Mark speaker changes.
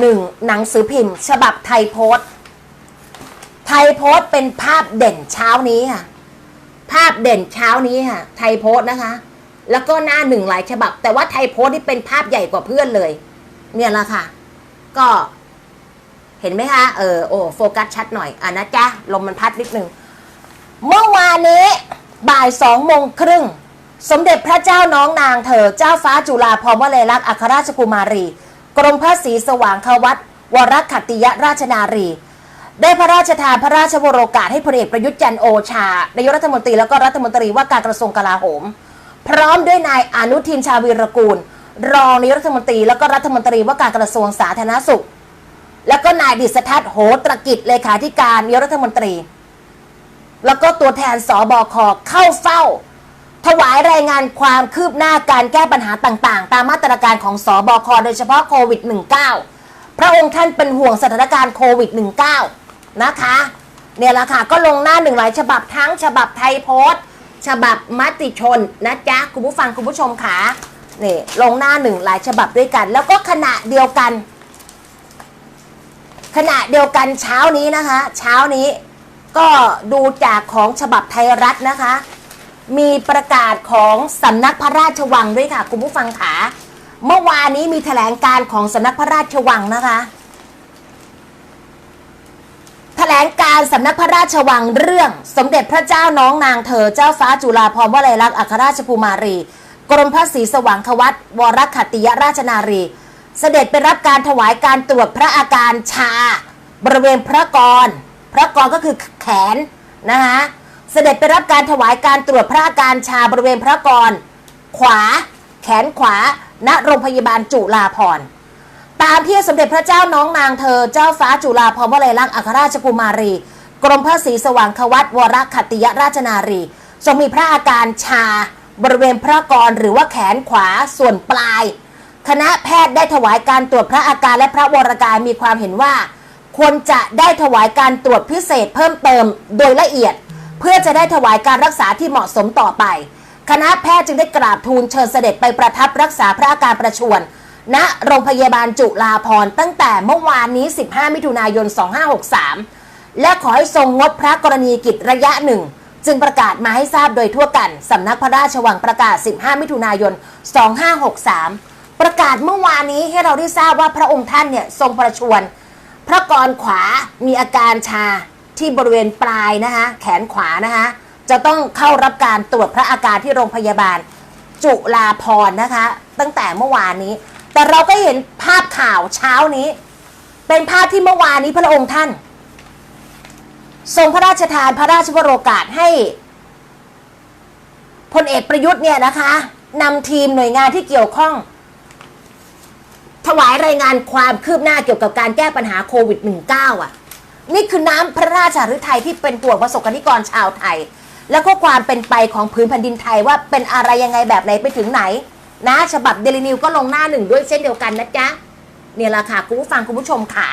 Speaker 1: หนึ่งหนังสือพิมพ์ ฉบับไทยโพสต์ ไทยโพสต์เป็นภาพเด่นเช้านี้ค่ะ ภาพเด่นเช้านี้ค่ะ ไทยโพสต์นะคะ แล้วก็หน้าหนึ่งหลายฉบับ แต่ว่าไทยโพสต์นี่เป็นภาพใหญ่กว่าเพื่อนเลย เนี่ยละค่ะ ก็เห็นไหมคะ เออ โอ้ โฟกัสชัดหน่อย อะนะจ๊ะ ลมมันพัดนิดนึง เมื่อวานนี้บ่ายสองโมงครึ่ง สมเด็จพระเจ้าน้องนางเธอ เจ้าฟ้าจุฬาภรณ์วลัยลักษณ์อัครราชกุมารี กรมพระศรีสว่างควัตวรขัตติยราชนารี ได้พระราชทานพระราชวโรกาสให้พลเอกประยุทธ์จันทร์โอชานายกรัฐมนตรีแล้วก็รัฐมนตรีว่าการกระทรวงกลาโหม พร้อมด้วยนายอนุทินชาญวีรกูล รองนายกรัฐมนตรีแล้วก็รัฐมนตรีว่าการกระทรวงสาธารณสุข แล้วก็นายดิษฐทัศน์โหตรกิจเลขาธิการนายกรัฐมนตรี แล้วก็ตัวแทนสบคเข้าเฝ้า ถวายรายงานความคืบหน้าการแก้ปัญหาต่างๆ ตามมาตรการของสบคโดยเฉพาะโควิด -19 พระองค์ท่านเป็นห่วงสถานการณ์โควิด -19 นะคะเนี่ยละค่ะ ก็ลงหน้าหนึ่งหลายฉบับทั้งฉบับไทยโพสต์ ฉบับมติชนนะจ๊ะ คุณผู้ฟังคุณผู้ชมค่ะนี่ลงหน้าหนึ่งหลายฉบับด้วยกัน แล้วก็ขณะเดียวกัน ขณะเดียวกันเช้านี้นะคะ เช้านี้ก็ดูจากของฉบับไทยรัฐนะคะ มีประกาศของสำนักพระราชวังด้วยค่ะ คุณผู้ฟังขาเมื่อวานนี้มีแถลงการของสำนักพระราชวังนะคะ แถลงการสำนักพระราชวังเรื่อง สมเด็จพระเจ้าน้องนางเธอเจ้าฟ้าจุฬาภรณ์วลัยลักษณ์อัครราชกุมารี กรมพระศรีสว่างควัตวรขัตติยราชนารี เสด็จไปรับการถวายการตรวจพระอาการชา บริเวณพระกร พระกรก็คือแขนนะคะ เสด็จไปรับการถวายการตรวจพระอาการชาบริเวณพระกร ขวา แขนขวา ณโรงพยาบาลจุฬาภรณ์ตามที่สมเด็จพระเจ้าน้องนางเธอเจ้าฟ้าจุฬาภรณ์วลัยลักษณ์อัครราชกุมารี กรมพระศรีสว่างควัตวรขัตติยราชนารีทรงมีพระอาการชาบริเวณพระกรหรือว่าแขนขวาส่วนปลาย คณะแพทย์ได้ถวายการตรวจพระอาการและพระวรกายมีความเห็นว่า ควรจะได้ถวายการตรวจพิเศษเพิ่มเติมโดยละเอียด เพื่อจะได้ถวายการรักษาที่เหมาะสมต่อไป คณะแพทย์จึงได้กราบทูลเชิญเสด็จไปประทับรักษาพระอาการประชวรณโรงพยาบาลจุฬาภรณ์ตั้งแต่เมื่อวานนี้ 15 มิถุนายน 2563 และขอให้ทรงงดพระกรณีกิจระยะหนึ่ง จึงประกาศมาให้ทราบโดยทั่วกัน สำนักพระราชวังประกาศ 15 มิถุนายน 2563 ประกาศเมื่อวานนี้ให้เราได้ทราบว่าพระองค์ท่านเนี่ยทรงประชวรพระกรขวามีอาการชา ที่บริเวณปลายนะคะ แขนขวานะคะ จะต้องเข้ารับการตรวจพระอาการที่โรงพยาบาล จุฬาภรนะคะ ตั้งแต่เมื่อวานนี้ แต่เราก็เห็นภาพข่าวเช้านี้ เป็นภาพที่เมื่อวานนี้พระองค์ท่าน ทรงพระราชทานพระราชวโรกาสให้พลเอกประยุทธ์เนี่ยนะคะนำทีมหน่วยงานที่เกี่ยวข้อง ถวายรายงานความคืบหน้าเกี่ยวกับการแก้ปัญหาโควิด -19 อะ นี่คือน้ำพระราชฤทัยที่เป็นห่วงประสบกนิกรชาวไทย แล้วก็ความเป็นไปของพื้นแผ่นดินไทยว่าเป็นอะไรยังไงแบบไหนไปถึงไหน นะฉบับเดลินิวก็ลงหน้าหนึ่งด้วยเช่นเดียวกันนะจ๊ะเนี่ยแหละค่ะคุณผู้ฟังคุณผู้ชมขา